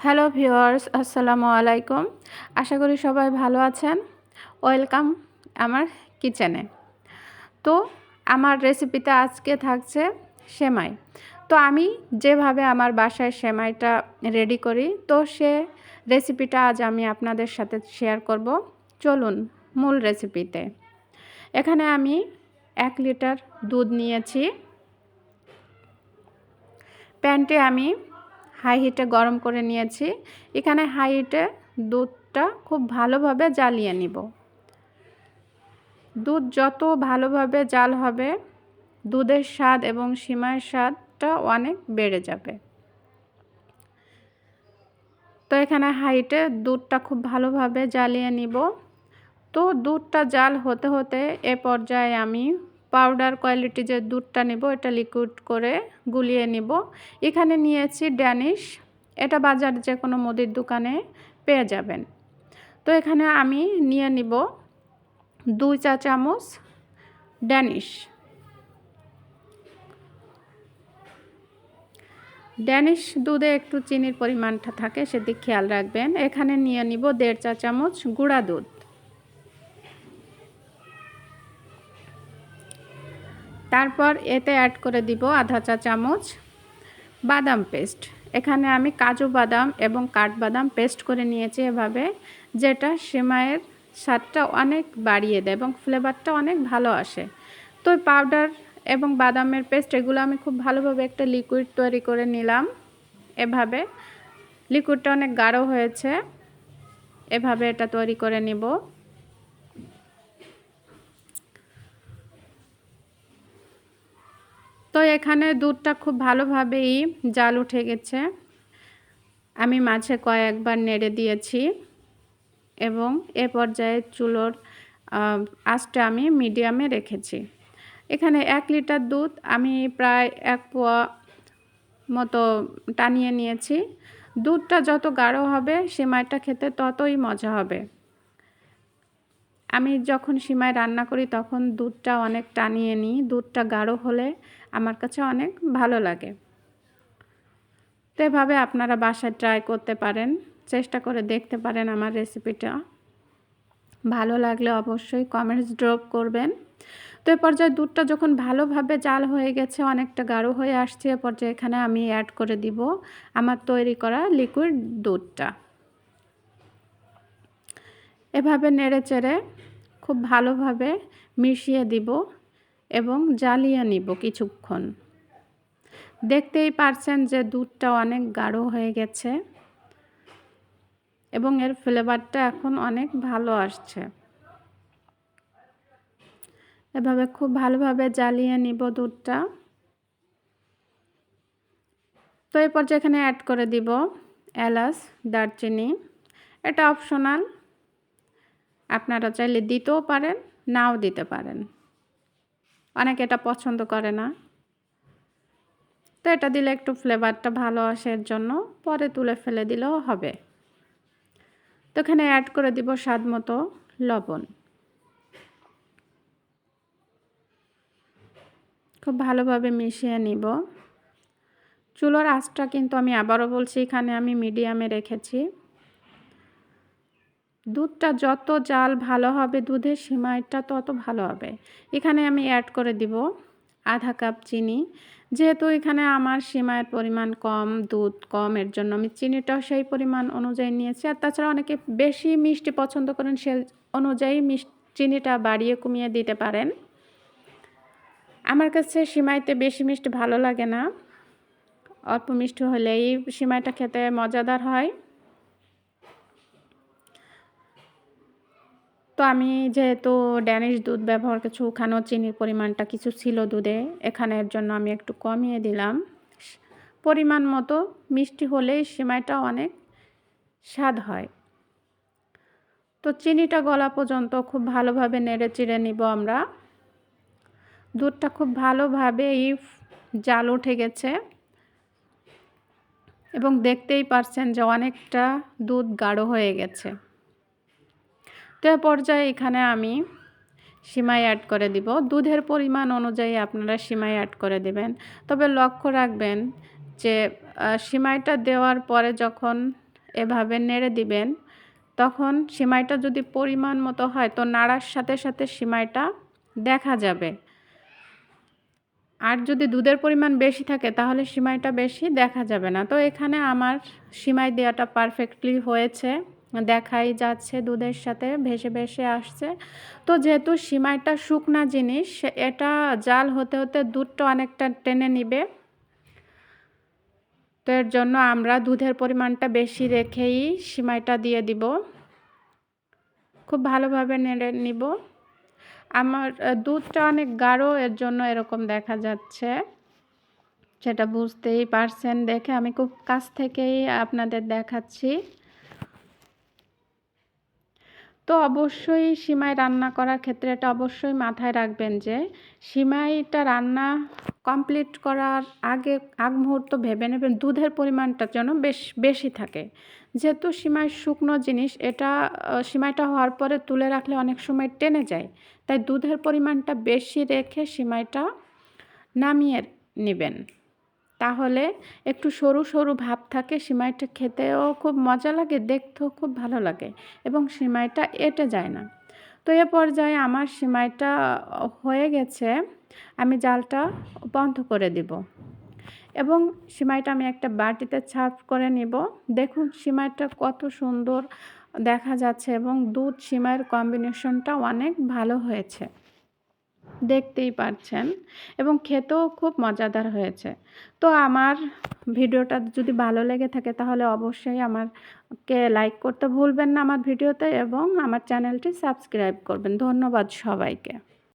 Hello viewers আসসালামু আলাইকুম। আশা করি সবাই ভালো আছেন। ওয়েলকাম আমার কিচেনে তো আমার রেসিপিতে আজকে থাকছে সেমাই। তো আমি যেভাবে আমার বাসায় সেমাইটা রেডি করি, তো সে রেসিপিটা আজ আমি আপনাদের সাথে শেয়ার করব। চলুন মূল রেসিপিতে এখানে আমি এক লিটার দুধ নিয়েছি। প্যান্টে আমি হাই হিটে গরম করে নিয়েছি। এখানে হাই হিটে দুধটা খুব ভালোভাবে জ্বালিয়ে নিব। দুধ যত ভালোভাবে জাল হবে, দুধের স্বাদ এবং সীমার স্বাদটা অনেক বেড়ে যাবে। তো এখানে হাইটে দুধটা খুব ভালোভাবে জ্বালিয়ে নিব। তো দুধটা জাল হতে হতে এ পর্যায়ে আমি পাউডার কোয়ালিটি যে দুধটা নেব, এটা লিকুইড করে গুলিয়ে নিব। এখানে নিয়েছি ড্যানিশ এটা বাজার যে কোনো মুদির দোকানে পেয়ে যাবেন। তো এখানে আমি নিয়ে নিব দুই চা চামচ ড্যানিশ ড্যানিশ দুধে একটু চিনির পরিমাণটা থাকে, সেদিক খেয়াল রাখবেন। এখানে নিয়ে নিব দেড় চা চামচ গুঁড়া দুধ। তারপর এতে অ্যাড করে দিব আধা চা চামচ বাদাম পেস্ট এখানে আমি কাজু বাদাম এবং কাঠবাদাম পেস্ট করে নিয়েছি এভাবে, যেটা সেমাইয়ের স্বাদটা অনেক বাড়িয়ে দেয় এবং ফ্লেভারটা অনেক ভালো আসে। তো পাউডার এবং বাদামের পেস্ট এগুলো আমি খুব ভালোভাবে একটা লিকুইড তৈরি করে নিলাম এভাবে। লিকুইডটা অনেক গাঢ় হয়েছে, এভাবে এটা তৈরি করে নিব। তো এখানে দুধটা খুব ভালোভাবেই জাল উঠে গেছে। আমি মাঝে কয়েকবার নেড়ে দিয়েছি এবং এ পর্যায়ে চুলোর আঁচটা আমি মিডিয়ামে রেখেছি। এখানে এক লিটার দুধ আমি প্রায় এক পোয়া মতো টানিয়ে নিয়েছি। দুধটা যত গাঢ় হবে, সেমাইটা খেতে ততই মজা হবে। আমি যখন সিমাই রান্না করি, তখন দুধটা অনেক টানিয়ে নিই। দুধটা গাঢ় হলে আমার কাছে অনেক ভালো লাগে। তো এভাবে আপনারা বাসায় ট্রাই করতে পারেন। চেষ্টা করে দেখতে পারেন আমার রেসিপিটা ভালো লাগলে অবশ্যই কমেন্টস ড্রপ করবেন। তো এ পর্যায়ে দুধটা যখন ভালোভাবে জাল হয়ে গেছে, অনেকটা গাঢ় হয়ে আসছে, এ পর্যায়ে এখানে আমি অ্যাড করে দিব আমার তৈরি করা লিকুইড দুধটা। এভাবে নেড়ে চেড়ে খুব ভালোভাবে মিশিয়ে দিব এবং জ্বালিয়ে নিব কিছুক্ষণ। দেখতেই পারছেন যে দুধটা অনেক গাঢ় হয়ে গেছে এবং এর ফ্লেভারটা এখন অনেক ভালো আসছে। এভাবে খুব ভালোভাবে জ্বালিয়ে নিব দুধটা। তো এরপর যেখানে অ্যাড করে দিব এলাচ, দারচিনি, এটা অপশনাল আপনারা চাইলে দিতেও পারেন, নাও দিতে পারেন। অনেকে এটা পছন্দ করে না। তো এটা দিলে একটু ফ্লেভারটা ভালো আসে এর জন্য, পরে তুলে ফেলে দিলেও হবে। তো এখানে অ্যাড করে দিব স্বাদ মতো লবণ। খুব ভালোভাবে মিশিয়ে নিব। চুলোর আঁচটা কিন্তু আমি আবারও বলছি, এখানে আমি মিডিয়ামে রেখেছি। দুধটা যত জাল ভালো হবে, দুধের সিমাইটা তত ভালো হবে। এখানে আমি অ্যাড করে দিব আধা কাপ চিনি। যেহেতু এখানে আমার সিমাইয়ের পরিমাণ কম, দুধ কম, এর জন্য আমি চিনিটাও সেই পরিমাণ অনুযায়ী নিয়েছি। আর তাছাড়া অনেকে বেশি মিষ্টি পছন্দ করেন, সে অনুযায়ী চিনিটা বাড়িয়ে কমিয়ে দিতে পারেন। আমার কাছে সিমাইতে বেশি মিষ্টি ভালো লাগে না। অল্প মিষ্টি হলেই সিমাইটা খেতে মজাদার হয়। তো আমি যেহেতু ড্যানিশ দুধ ব্যবহার করছি ওখানেও চিনির পরিমাণটা কিছু ছিল দুধে এখানের জন্য আমি একটু কমিয়ে দিলাম। পরিমাণ মতো মিষ্টি হলেই সিমাইটা অনেক স্বাদ হয়। তো চিনিটা গলা পর্যন্ত খুব ভালোভাবে নেড়ে চিড়ে নিব আমরা। দুধটা খুব ভালোভাবেই জাল উঠে গেছে। এবং দেখতেই পারছেন যে অনেকটা দুধ গাঢ় হয়ে গেছে। তো পর্যায়ে এখানে আমি সিমাই অ্যাড করে দিব। দুধের পরিমাণ অনুযায়ী আপনারা সিমাই অ্যাড করে দেবেন। তবে লক্ষ্য রাখবেন যে সিমাইটা দেওয়ার পরে যখন এভাবে নেড়ে দিবেন, তখন সিমাইটা যদি পরিমাণ মতো হয়, তো নাড়ার সাথে সাথে সিমাইটা দেখা যাবে। আর যদি দুধের পরিমাণ বেশি থাকে, তাহলে সিমাইটা বেশি দেখা যাবে না। তো এখানে আমার সিমাই দেওয়াটা পারফেক্টলি হয়েছে। দেখাই যাচ্ছে দুধের সাথে, ভেসে ভেসে আসছে। তো যেহেতু সিমাইটা শুকনা জিনিস এটা জাল হতে হতে দুধটা অনেকটা টেনে নিবে। তো এর জন্য আমরা দুধের পরিমাণটা বেশি রেখেই সিমাইটা দিয়ে দিব। খুব ভালোভাবে নেড়ে নিব। আমার দুধটা অনেক গাঢ়, এর জন্য এরকম দেখা যাচ্ছে। সেটা বুঝতেই পারছেন দেখে। আমি খুব কাছ থেকেই আপনাদের দেখাচ্ছি। তো অবশ্যই সিমাই রান্না করার ক্ষেত্রে এটা অবশ্যই মাথায় রাখবেন যে সিমাইটা রান্না কমপ্লিট করার আগে, আগ মুহূর্ত ভেবে নেবেন দুধের পরিমাণটা যেন বেশ, বেশি থাকে। যেহেতু সিমাই শুকনো জিনিস, এটা সিমাইটা হওয়ার পরে তুলে রাখলে অনেক সময় টেনে যায়। তাই দুধের পরিমাণটা বেশি রেখে সিমাইটা নামিয়ে নেবেন। তাহলে একটু সরু সরু ভাব থাকে, সিমাইটা খেতেও খুব মজা লাগে, দেখতেও খুব ভালো লাগে এবং সিমাইটা এটে যায় না। তো এ পর্যায়ে আমার সিমাইটা হয়ে গেছে, আমি জালটা বন্ধ করে দিব এবং সিমাইটা আমি একটা বাটিতে ছাপ করে নিব। দেখুন সিমাইটা কত সুন্দর দেখা যাচ্ছে এবং দুধ সিমাইয়ের কম্বিনেশনটা অনেক ভালো হয়েছে। দেখতেই পাচ্ছেন এবং খেতেও খুব মজাদার হয়েছে। তো আমার ভিডিওটা যদি ভালো লেগে থাকে তাহলে অবশ্যই আমারকে লাইক করতে ভুলবেন না আমার ভিডিওতে এবং আমার চ্যানেলটি সাবস্ক্রাইব করবেন। ধন্যবাদ সবাইকে।